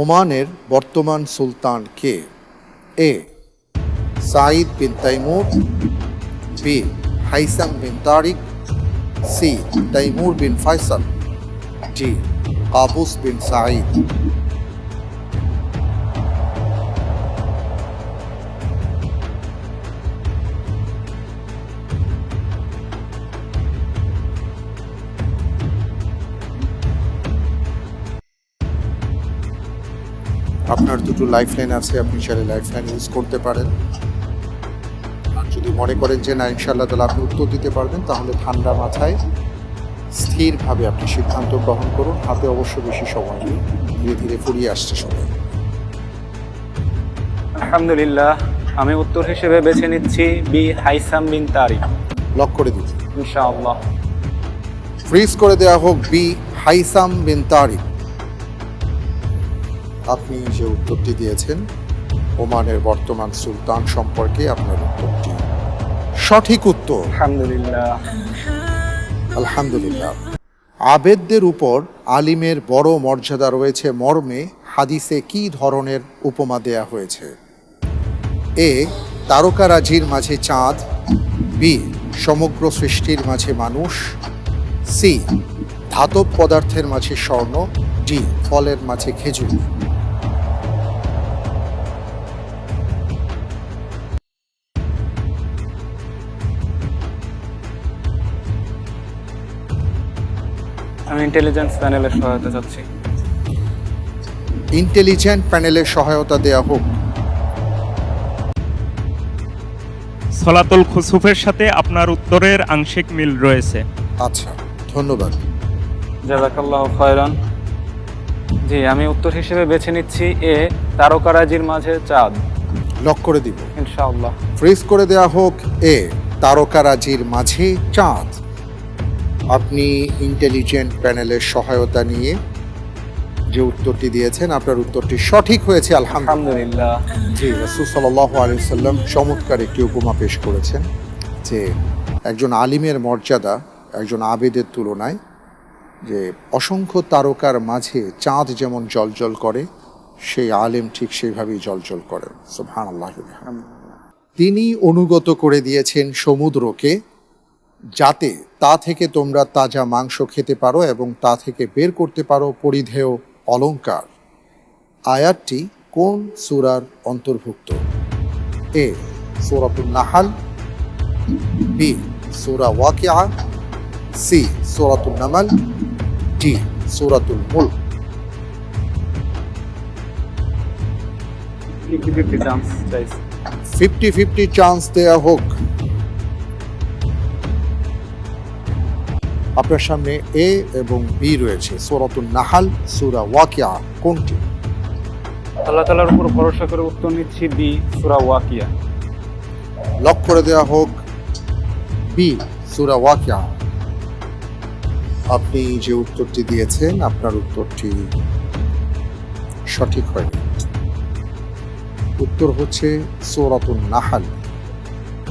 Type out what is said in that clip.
ওমানের বর্তমান সুলতান কে? A. Said bin Taimur, B. Haitham bin Tariq, C. Taimur bin Faisal, D. Qaboos bin Said. আপনার দুটো life line আছে আপনি চাইলে লাইফ লাইন ইউজ করতে পারেন। আর যদি মনে করেন যে না ইনশাল্লাহ তাহলে আপনি উত্তর দিতে পারবেন তাহলে ঠান্ডা মাথায় স্থিরভাবে আপনি সিদ্ধান্ত গ্রহণ করুন। হাতে অবশ্য বেশি সময় নেই ধীরে ধীরে ফুরিয়ে আসছে সময় আলহামদুলিল্লাহ আমি উত্তর হিসেবে বেছে নিচ্ছি B Haitham bin Tariq. Lock করে দিন। ইনশাআল্লাহ। ফ্রিজ করে দেওয়া হোক বি হাইসাম বিন তারিক। আপনি যে উত্তরটি দিয়েছেন ওমানের বর্তমান সুলতান সম্পর্কে আপনার উত্তরটি। সঠিক উত্তর। আলহামদুলিল্লাহ। আলহামদুলিল্লাহ। আবেদদের উপর আলিমের বড় মর্যাদা রয়েছে মর্মে হাদিসে কি ধরনের উপমা দেয়া হয়েছে? এ তারকারাজির মাঝে চাঁদ বি সমগ্র সৃষ্টির মাঝে মানুষ সি ধাতব পদার্থের মাঝে স্বর্ণ ডি ফলের মাঝে খেজুর। আমি ইন্টেলিজেন্স প্যানেলের সহায়তা চাচ্ছি। ইন্টেলিজেন্ট প্যানেলের সহায়তা দেয়া হোক। সলাতুল খুসুফের সাথে আপনার উত্তরের আংশিক মিল রয়েছে। আচ্ছা ধন্যবাদ। জাজাকাল্লাহ খয়রান। জি আমি উত্তর হিসেবে বেছে নিচ্ছি এ তারকারাজির মাঝে চাঁদ। লক করে দিব। ইনশাআল্লাহ। ফ্রিজ করে দেওয়া হোক এ তারকারাজির মাঝে চাঁদ। আপনি ইন্টেলিজেন্ট প্যানেলের সহায়তা নিয়ে যে উত্তরটি দিয়েছেন আপনার উত্তরটি সঠিক হয়েছে আলহামদুলিল্লাহ। জি রসুল সাল্লাহ আলিয়াল্লাম চমৎকার একটি উপমা পেশ করেছেন যে একজন আলিমের মর্যাদা একজন আবেদের তুলনায় যে অসংখ্য তারকার মাঝে চাঁদ যেমন জলজল করে সেই আলেম ঠিক সেইভাবেই জলজল করেন। সুবহান আল্লাহ তিনি অনুগত করে দিয়েছেন সমুদ্রকে যাতে তা থেকে তোমরা তাজা মাংস খেতে পারো এবং তা থেকে বের করতে পারো পরিধেয় অলংকার। আয়াতটি কোন সূরার অন্তর্ভুক্ত? এ সূরাতুন নাহাল বি সূরা ওয়াকিআ সি সূরাতুন নামাল ডি সূরাতুল চাইছি ফিফটি ফিফটি চান্স দেয়া হোক। আপনার সামনে এ এবং বি রয়েছে। সূরাতুন নাহাল সূরা ওয়াকিআ কোনটি? আল্লাহ তালার উপর ভরসা করে উত্তর নিচ্ছি বি সুরা ওয়াকিয়া। লক করে দেওয়া হোক। বি সূরা ওয়াকিআ আপনি যে উত্তরটি দিয়েছেন আপনার উত্তরটি সঠিক হয়নি। উত্তর হচ্ছে সূরাতুন নাহাল।